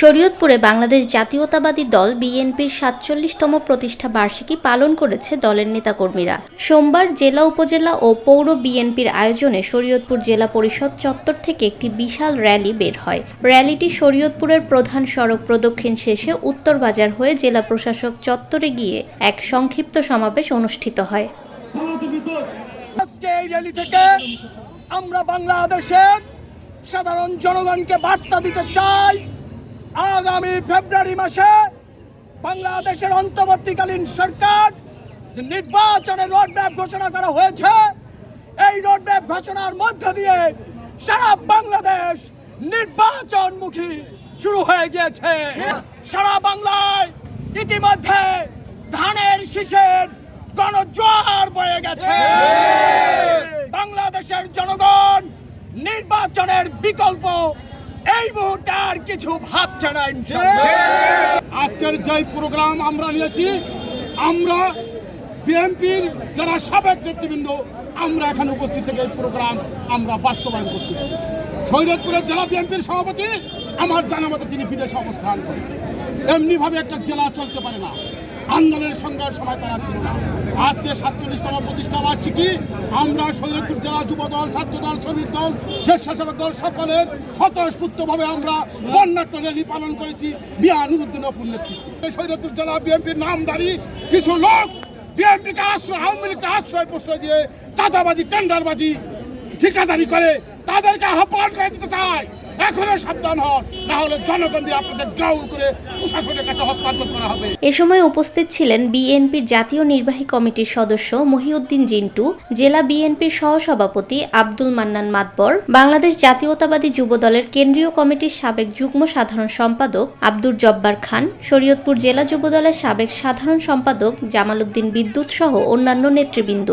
শরীয়তপুরে বাংলাদেশ জাতীয়তাবাদী দল বিএনপির সাতচল্লিশতম প্রতিষ্ঠা বার্ষিকী পালন করেছে দলের নেতাকর্মীরা। সোমবার জেলা উপজেলা ও পৌর বিএনপির আয়োজনে শরীয়তপুর জেলা পরিষদ চত্বর থেকে একটি বিশাল র্যালি বের হয়। র্যালিটি শরীয়তপুরের প্রধান সড়ক প্রদক্ষিণ শেষে উত্তর বাজার হয়ে জেলা প্রশাসক চত্বরে গিয়ে এক সংক্ষিপ্ত সমাবেশ অনুষ্ঠিত হয়। আজকে এই র্যালি থেকে আমরা বাংলাদেশের সাধারণ জনগণকে বার্তা দিতে চাই। আগামী ফেব্রুয়ারি মাসে বাংলাদেশের অন্তর্বর্তীকালীন সরকার যে নির্বাচনের রোডম্যাপ ঘোষণা করা হয়েছে এই রোডম্যাপ ঘোষণার মধ্য দিয়ে সারা বাংলাদেশ নির্বাচনমুখী শুরু হয়ে গিয়েছে। সারা বাংলায় ইতিমধ্যে ধানের শীষের গণজোয়ার বয়ে গেছে। বাংলাদেশের জনগণ নির্বাচনের বিকল্প এই মুহূর্তে আর কিছু ভাবছে না আজকের যে প্রোগ্রাম আমরা নিয়েছি, আমরা বিএনপির যারা সাবেক নেতৃবৃন্দ, আমরা এখানে উপস্থিত থেকে এই প্রোগ্রাম আমরা বাস্তবায়ন করতেছি। শরীয়তপুরের জেলা বিএনপির সভাপতি, আমার জানা মতে তিনি বিদেশে অবস্থান করেন। এমনিভাবে একটা জেলা চলতে পারে না। আন্দোলনের সংগ্রামের সময় তারা ছিল না। আজকে সাতচল্লিশতম প্রতিষ্ঠা বার্ষিকী, আমরা শরীরপুর জেলা যুব দল ছাত্র দল শ্রমিক দল, স্বেচ্ছাসেবক দল সকলের স্বতঃস্ফূর্তভাবে আমরা বন্যাট্য র্যালি পালন করেছি মিয়া নুরুদ্দিন অপুর নেতৃত্বে। শরীরপুর জেলা বিএনপির নামধারী কিছু লোক বিএনপিকে আশ্রয়, আওয়ামী লীগকে আশ্রয় প্রশ্রয় দিয়ে চাঁদাবাজি, টেন্ডারবাজি, ঠিকাদারি করে, তাদেরকে আহ্বান করে দিতে চায়। এখনও সাবধান হন জনগণ দিয়ে আপনাদের করে প্রশাসনের কাছে হস্তান্তর করা হবে। এ সময় উপস্থিত ছিলেন বিএনপির জাতীয় নির্বাহী কমিটির সদস্য মহিউদ্দিন জিন্টু, জেলা বিএনপির সহসভাপতি আব্দুল মান্নান মাতবর, বাংলাদেশ জাতীয়তাবাদী যুব দলের কেন্দ্রীয় কমিটির সাবেক যুগ্ম সাধারণ সম্পাদক আব্দুর জব্বার খান, শরীয়তপুর জেলা যুব দলের সাবেক সাধারণ সম্পাদক জামাল উদ্দিন বিদ্যুৎ সহ অন্যান্য নেতৃবৃন্দ।